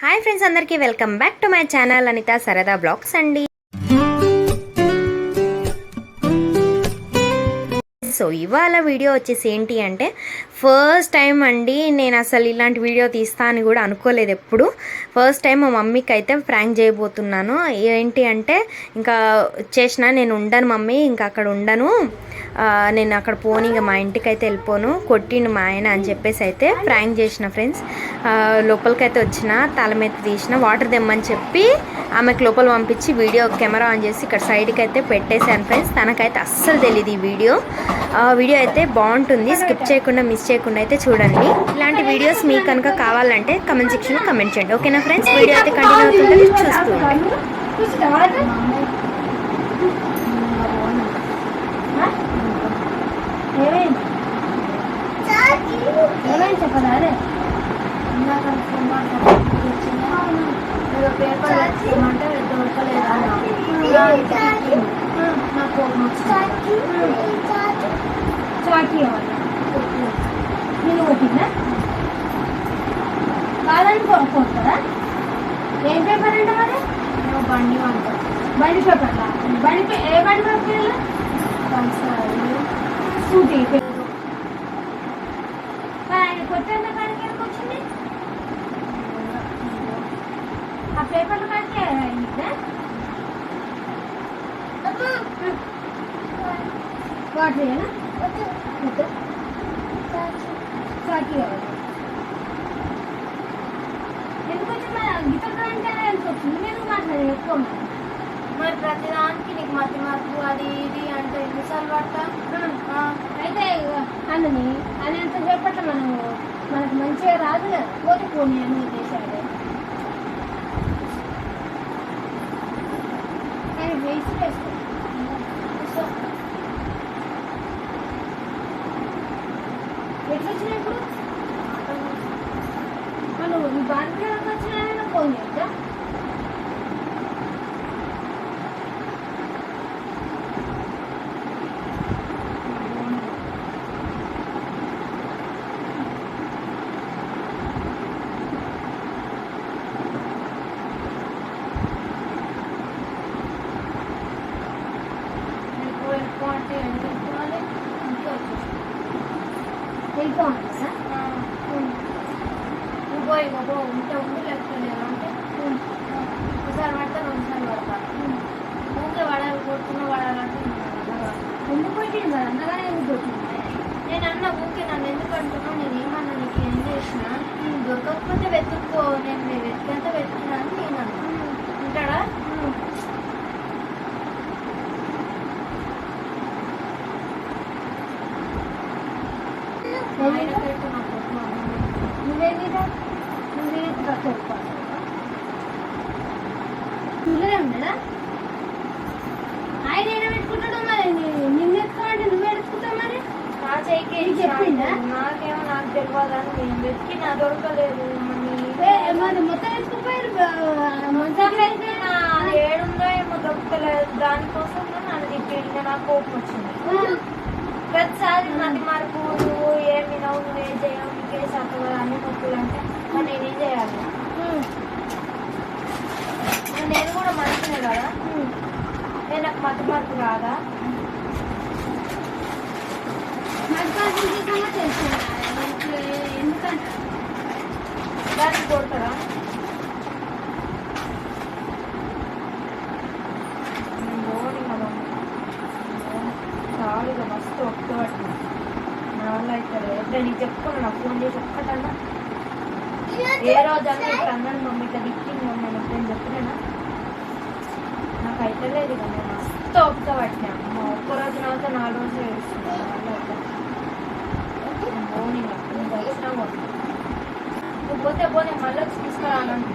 Hi friends అందరికీ welcome back to my channel Anitha సరదా blogs అండి. సో ఇవాళ వీడియో వచ్చేసి ఏంటి అంటే ఫస్ట్ టైం అండి నేను అసలు ఇలాంటి వీడియో తీస్తా అని కూడా అనుకోలేదు ఎప్పుడు. ఫస్ట్ టైం మా మమ్మీకి అయితే ప్రాంక్ చేయబోతున్నాను. ఏంటి అంటే ఇంకా చేసిన నేను ఉండను మమ్మీ ఇంకా అక్కడ ఉండను. నేను అక్కడ పోని ఇక మా ఇంటికి అయితే వెళ్ళిపోను. కొట్టిండు మా ఆయన అని చెప్పేసి అయితే ప్రాంక్ చేసిన ఫ్రెండ్స్ లోపలికైతే వచ్చిన తల మీద తీసిన వాటర్ తెమ్మని చెప్పి ఆమెకు లోపల పంపించి వీడియో కెమెరా ఆన్ చేసి ఇక్కడ సైడ్కి అయితే పెట్టేశాను ఫ్రెండ్స్ తనకైతే అస్సలు తెలియదు ఈ వీడియో వీడియో అయితే బాగుంటుంది. స్కిప్ చేయకుండా మిస్ చేయకుండా అయితే చూడండి. ఇలాంటి వీడియోస్ మీకు కనుక కావాలంటే కమెంట్ సెక్షన్లో కమెంట్ చేయండి. ఓకేనా ఫ్రెండ్స్ వీడియో అయితే కంటిన్యూ అవుతుంది చూస్తూ ఉండండి. అదే పేపర్ దొరకలేదు చాకీ నేను కొట్టిందా కాదని కొనుక్కుంటారా ఏం పేపర్ అంటే మరి బండి వంట బండి పేపర్లా బండి పే- ఏ బండి పేపర్ స్కూటీ ఆయన కాడికి వచ్చింది ఆ పేపర్లు కాడికి అయిందా వాటర్ ఏనా చాకీ కావాలి ఎందుకు వచ్చింది గీత అంటే ఎందుకు వచ్చింది మీరు మాట్లాడే ఎక్కువ మరి ప్రతిదానికి నీకు మతి మార్పు అది ఇది అంటే ఎన్నిసార్లు పడతా ఆ, అయితే అన్నని అని అంత చెప్పట్ల మనం మనకు మంచిగా రాదు పోతే పోనీ అని ఉద్దేశాలు ఆయన వేసి వేసుకో ఎట్లా వచ్చినాయి ఇప్పుడు మనం ఈ బాగా వచ్చినా ఫోన్ చేద్దా ఎక్కువ ఎక్కువ అంటే ఏం చెప్పుకోవాలి ఇంట్లో వచ్చేసి వెళ్ళిపోవాలి కదా నువ్వు పోయి బాబు ఉంటే ఉండి లేకపోతే లేదా అంటే ఒకసారి పడితే రెండుసార్లు పడతా ఊకే పడాలి కొడుతున్నా పడాలంటే ఎందుకు పెట్టింది మరి అంతగానే ఎందుకు పెట్టింది నేను అన్న ఊకే నన్ను ఎందుకు అంటున్నావు నేను ఏమన్నా నీకు ఏం చేసిన దొరకకపోతే వెతుక్కో నేను నేను వెతికంటే వెతుకున్నా అని నేను అన్నా. ఉంటాడా ఆయన పెట్టు నాకు వద్దు అన్న. నువ్వేంటి నువ్వే చెప్పాలి నువ్వే ఉండదా ఆయన ఏడ పెట్టుకుంటాడు మరి? ని- నిన్ను ఎత్తుకోమంటే నువ్వే ఎత్తుకుంటావు మరి? నా చేయికి నీకు చెప్పిందా? నాకేమో నాకు తెలియదని నేను వెతికి నా దొరకలేదు. మరి మొత్తం ఎత్తుకుపోయారు మొత్తం అయితే నా ఏడుందో ఏమో దొరకలేదు. దానికోసం నన్ను నాకు కోపం వచ్చింది. ప్రతిసారి మతి మార్పు నువ్వు ఏమి నవ్వు ఏం చేయవు నీకే కదా అన్ని నొప్పులు అంటే మరి నేనేం చేయాలి? నేను కూడా మనిషినే కదా? నేను నాకు మతి మార్పు రాదా? ఎందుకంటే దానికి కొడతారా నేను పోనీ కదా ఇక మస్తు ఒక్కటి నా వల్ల అయితే ఎప్పుడే నీకు చెప్పుకున్నా నాకు ఫోన్ చేసి ఒక్కటన్నా. ఏ రోజన్నా ఇప్పుడు అన్నాను మమ్మీ ఇట్లా దిక్కింది మమ్మీ నేను ఎప్పుడైనా చెప్పినా నాకు అయితే లేదు ఇక నేను మస్తు ఒక్క పట్టినా. అమ్మ ఒక్క రోజు నాతో నాలుగు రోజులు ఏడుస్తుంది నా వల్ల అయితే. నేను పోనీ నువ్వు పోతే పోనీ మళ్ళీ వచ్చి తీసుకురానంటు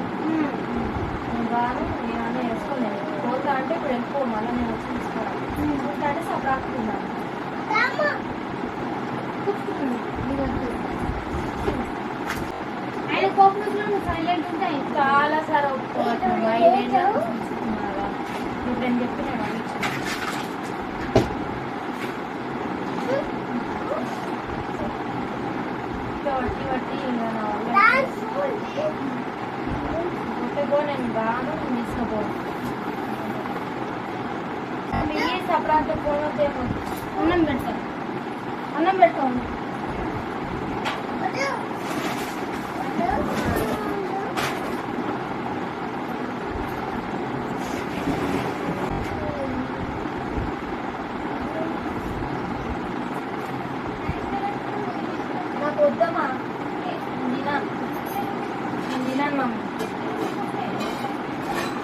నేను రాను నేను అన్నీ వేసుకోలేను పోతా అంటే ఇప్పుడు వెళ్ళిపో మళ్ళీ నేను వచ్చి తీసుకురాను. అంటే సపరాకున్నాను చాలా సార్ ఒప్పుకోవట్లేదు. ఐదేళ్ళు తీసుకున్నారా ఇప్పుడు నేను చెప్పి నేను వట్టి వట్టి ఇంకా నా వల్ల పో నేను రాను నేను తీసుకుపో మీ సపరాత వద్దేమో. అన్నం పెడతా. అన్నం పెడతా. ఉండు. నాకు వద్దమ్మా. తినాను తినాను మమ్మీ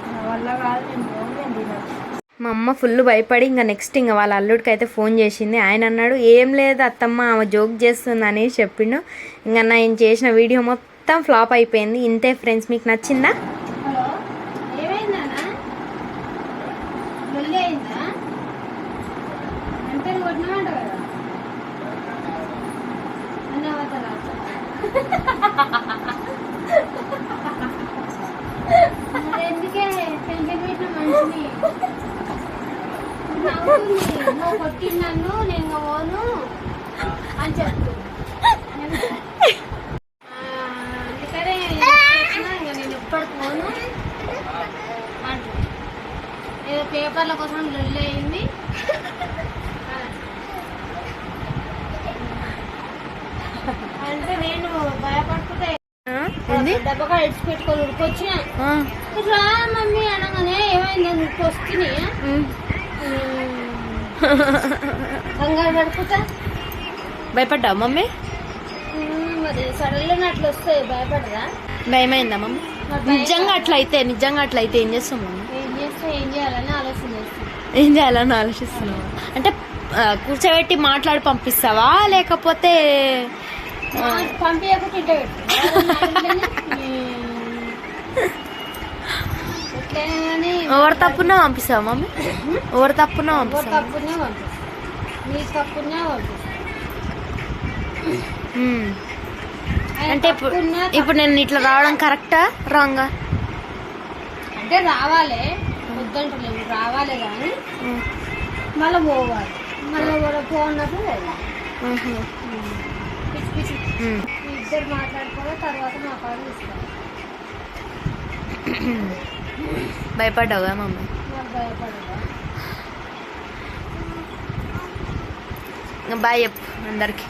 నా వల్ల కాదు నేను పోను నేను తినాను. మా అమ్మ ఫుల్ భయపడి ఇంకా నెక్స్ట్ ఇంకా వాళ్ళ అల్లుడికి అయితే ఫోన్ చేసింది. ఆయన అన్నాడు ఏం లేదు అత్తమ్మ ఆమె జోక్ చేస్తుంది అనేసి చెప్పిండు. ఇంకా నేను చేసిన వీడియో మొత్తం ఫ్లాప్ అయిపోయింది. ఇంతే ఫ్రెండ్స్ మీకు నచ్చిందా? హలో ఏమైందన్నా లొల్లి అయిందా అంటే కొట్టినామంట కదా అన్నీ అవుతారా మరి ఎందుకే టెన్షన్ పెట్టిన మనిషిని నవ్వుతుంది నువ్వు కొట్టిన నన్ను నేను పోను అని ఇంకా నేను ఎప్పటికి పోను. ఏదో పేపర్ల కోసం లొల్లి అయింది. అంటే నేను భయపడుతుంటే డబ్బగా ఇడిచి పెట్టుకొని ఉడికొచ్చిన రా మమ్మీ అనగానే ఏమైంది ఉడికి వస్తుంది ఉమ్. కంగారు పడుకుంటా భయపడ్డావు మమ్మీ? మరి సడన్గా అట్లా వస్తాయి భయపడదా భయమైందా మమ్మీ? నిజంగా అట్లా అయితే నిజంగా అట్లా అయితే ఏం చేస్తాం మమ్మీ? ఏం చేస్తే ఏం చేయాలని ఆలోచన ఏం చేయాలని ఆలోచిస్తున్నావు? అంటే కూర్చోబెట్టి మాట్లాడి పంపిస్తావా? లేకపోతే ఆ, ఎవరు తప్పున్నా పంపిస్తావా మమ్మీ ఎవరు పంపిస్తావా తప్పునే నీ తప్పునే పంపిస్తాను ఉమ్. ఆయన అంటే ఇప్పుడు ఇప్పుడు నేను ఇట్లా రావడం కరెక్టా? రాంగా? అంటే రావాలి. వద్దంటలేము రావాలి కానీ మళ్ళీ పోవాలి. మళ్ళీ కూడా పోన్నప్పుడు పోవాలి. పిచ్చి పిచ్చి. ఇద్దరు మాట్లాడుకోవాలి తర్వాత మా కాదు ఇస్తారు భయపడ్డావుగా మమ్మీ? బాయ్ చెప్పు అందరికి.